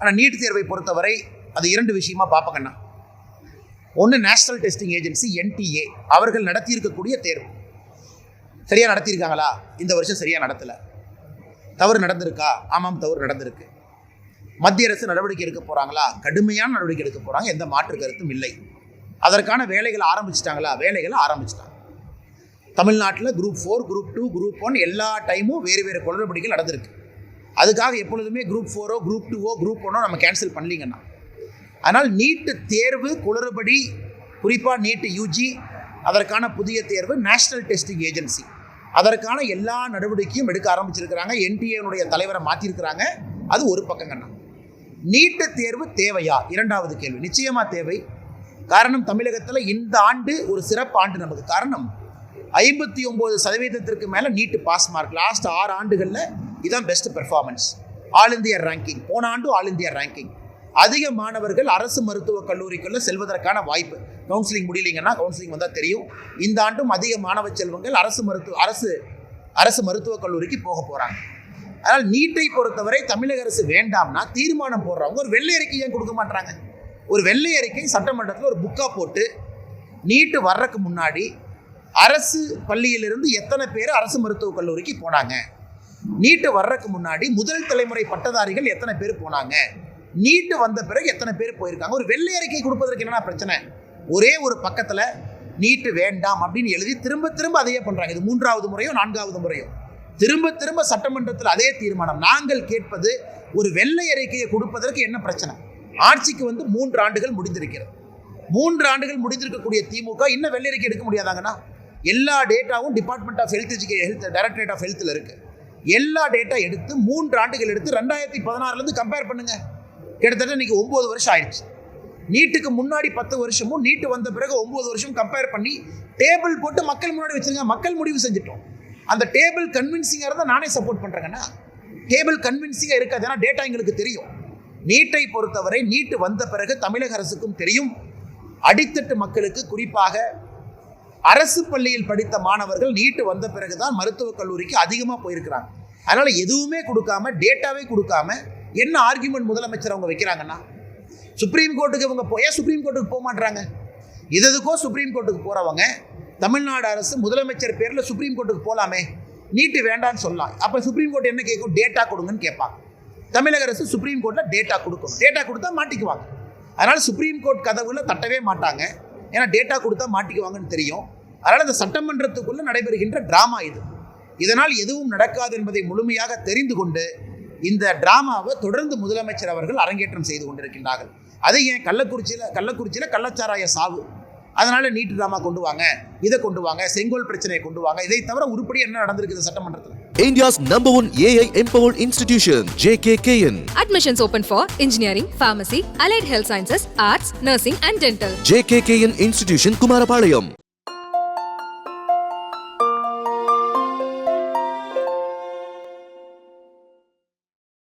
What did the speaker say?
ஆனால் நீட் தேர்வை பொறுத்தவரை அது இரண்டு விஷயமா பார்ப்பங்கண்ணா ஒன்று நேஷனல் டெஸ்டிங் ஏஜென்சி என்டிஏ அவர்கள் நடத்தியிருக்கக்கூடிய தேர்வு. சரியாக நடத்தியிருக்காங்களா? இந்த வருஷம் சரியாக நடத்தலை. தவறு நடந்திருக்கா? ஆமாம் தவறு நடந்திருக்கு. மத்திய அரசு நடவடிக்கை எடுக்க போகிறாங்களா கடுமையான நடவடிக்கை எடுக்க போகிறாங்க எந்த மாற்று கருத்தும் இல்லை. அதற்கான வேலைகளை ஆரம்பிச்சிட்டாங்களா? வேலைகளை ஆரம்பிச்சிட்டாங்க. தமிழ்நாட்டில் group four group two group one எல்லா டைமும் வேறு வேறு குளறுபடிகள் நடந்திருக்கு. அதுக்காக எப்பொழுதுமே குரூப் ஃபோரோ குரூப் டூவோ குரூப் ஒன்னோ நம்ம கேன்சல் பண்ணலீங்கன்னா. அதனால் நீட்டு தேர்வு குளறுபடி குறிப்பாக நீட்டு யூஜி அதற்கான புதிய தேர்வு நேஷ்னல் டெஸ்டிங் ஏஜென்சி அதற்கான எல்லா நடவடிக்கையும் எடுக்க ஆரம்பிச்சிருக்கிறாங்க. என்டிஏனுடைய தலைவரை மாற்றிருக்கிறாங்க அது ஒரு பக்கங்கண்ணா. நீட்டு தேர்வு தேவையா? இரண்டாவது கேள்வி. நிச்சயமாக தேவை. காரணம் தமிழகத்தில் இந்த ஆண்டு ஒரு சிறப்பு ஆண்டு நமக்கு. காரணம் ஐம்பத்தி ஒம்பது சதவீதத்திற்கு மேலே நீட்டு பாஸ் மார்க் லாஸ்ட் ஆறு ஆண்டுகளில் இதுதான் best performance all India ranking போன ஆண்டு ஆல் இந்தியா ரேங்கிங் அதிக மாணவர்கள் அரசு மருத்துவக் கல்லூரிக்குள்ளே செல்வதற்கான வாய்ப்பு. கவுன்சிலிங் முடியலைங்கன்னா கவுன்சிலிங் வந்தால் தெரியும். இந்த ஆண்டும் அதிக மாணவ செல்வங்கள் அரசு மருத்துவ அரசு அரசு மருத்துவக் கல்லூரிக்கு போக போகிறாங்க அதனால் நீட்டை பொறுத்தவரை தமிழக அரசு வேண்டாம்னா தீர்மானம் போடுறவங்க ஒரு வெள்ளை அறிக்கை ஏன் கொடுக்க மாட்டாங்க ஒரு வெள்ளை அறிக்கை சட்டமன்றத்தில் ஒரு புக்காக போட்டு நீட்டு வர்றதுக்கு முன்னாடி அரசு பள்ளியிலிருந்து எத்தனை பேர் அரசு மருத்துவக் கல்லூரிக்கு போனாங்க? நீட்டு வர்றதுக்கு முன்னாடி முதல் தலைமுறை பட்டதாரிகள் எத்தனை பேர் போனாங்க? நீட்டு வந்த பிறகு எத்தனை பேர் போயிருக்காங்க? ஒரு வெள்ளை அறிக்கை கொடுப்பதற்கு என்னென்ன பிரச்சனை? ஒரே ஒரு பக்கத்தில் நீட்டு வேண்டாம் அப்படின்னு எழுதி திரும்ப திரும்ப அதையே பண்ணுறாங்க இது மூன்றாவது முறையோ நான்காவது முறையோ? திரும்ப திரும்ப சட்டமன்றத்தில் அதே தீர்மானம். நாங்கள் கேட்பது ஒரு வெள்ளை அறிக்கையை கொடுப்பதற்கு என்ன பிரச்சனை? ஆட்சிக்கு வந்து மூன்று ஆண்டுகள் முடிந்திருக்கிறது. மூன்று ஆண்டுகள் முடிந்திருக்கக்கூடிய திமுக இன்னும் வெள்ளை அறிக்கை எடுக்க முடியாதாங்கண்ணா? எல்லா டேட்டாவும் டிபார்ட்மெண்ட் ஆஃப் ஹெல்த் எஜுகே ஹெல்த் டைரக்டரேட் ஆஃப் ஹெல்த்தில் இருக்குது எல்லா டேட்டா எடுத்து மூன்று ஆண்டுகள் எடுத்து ரெண்டாயிரத்தி பதினாறுலேருந்து கம்பேர் பண்ணுங்க. கிட்டத்தட்ட இன்னைக்கு ஒம்பது வருஷம் ஆயிடுச்சு. நீட்டுக்கு முன்னாடி பத்து வருஷமும் நீட்டு வந்த பிறகு ஒம்பது வருஷம் கம்பேர் பண்ணி டேபிள் போட்டு மக்கள் முன்னாடி வச்சிருங்க. மக்கள் முடிவு செஞ்சுட்டோம். அந்த டேபிள் கன்வின்சிங்காக இருந்தால் நானே சப்போர்ட் பண்ணுறேங்கண்ணா டேபிள் கன்வின்சிங்காக இருக்காது. ஏன்னா டேட்டா எங்களுக்கு தெரியும். நீட்டை பொறுத்தவரை நீட்டு வந்த பிறகு தமிழக அரசுக்கும் தெரியும். அடித்தட்டு மக்களுக்கு குறிப்பாக அரசு பள்ளியில் படித்த மாணவர்கள் நீட்டு வந்த பிறகுதான் மருத்துவக் கல்லூரிக்கு அதிகமாக போயிருக்கிறாங்க. அதனால் எதுவுமே கொடுக்காம டேட்டாவே கொடுக்காம என்ன ஆர்கியூமெண்ட் முதலமைச்சர் அவங்க வைக்கிறாங்கன்னா? சுப்ரீம் கோர்ட்டுக்கு இவங்க போய் ஏன் சுப்ரீம் கோர்ட்டுக்கு போக மாட்டாங்க இது எதுக்கோ சுப்ரீம் கோர்ட்டுக்கு போகிறவங்க தமிழ்நாடு அரசு முதலமைச்சர் பேரில் சுப்ரீம் கோர்ட்டுக்கு போகலாமே நீட்டு வேண்டான்னு சொல்லலாம் அப்போ சுப்ரீம் கோர்ட் என்ன கேட்கும் டேட்டா கொடுங்கன்னு கேட்பாங்க. தமிழக அரசு சுப்ரீம் கோர்ட்டில் டேட்டா கொடுக்கணும். டேட்டா கொடுத்தா மாட்டிக்குவாங்க. அதனால் சுப்ரீம் கோர்ட் கதவுல தட்டவே மாட்டாங்க. ஏன்னா டேட்டா கொடுத்தா மாட்டிக்குவாங்கன்னு தெரியும். அதனால் இந்த சட்டமன்றத்துக்குள்ளே நடைபெறுகின்ற ட்ராமா இது. இதனால் எதுவும் நடக்காது என்பதை முழுமையாக தெரிந்து கொண்டு இந்த டிராமாவை தொடர்ந்து முதலமைச்சர் அவர்கள் அரங்கேற்றம் செய்து கொண்டிருக்கின்றார்கள். அதை ஏன் கள்ளக்குறிச்சியில் கள்ளக்குறிச்சியில் கள்ளச்சாராய சாவு அதனால நீட் ட்ராமா கொண்டு வாங்க இதை கொண்டு வாங்க செங்கோல் பிரச்சனையை கொண்டு வாங்க இதை தவிர உருப்படி என்ன நடந்திருக்குது சட்டமன்றத்தில் India's number one AI empowered institution, JKKN. Admissions open for engineering, pharmacy, allied health sciences, arts, nursing, and dental. JKKN Institution, Kumarapalayam.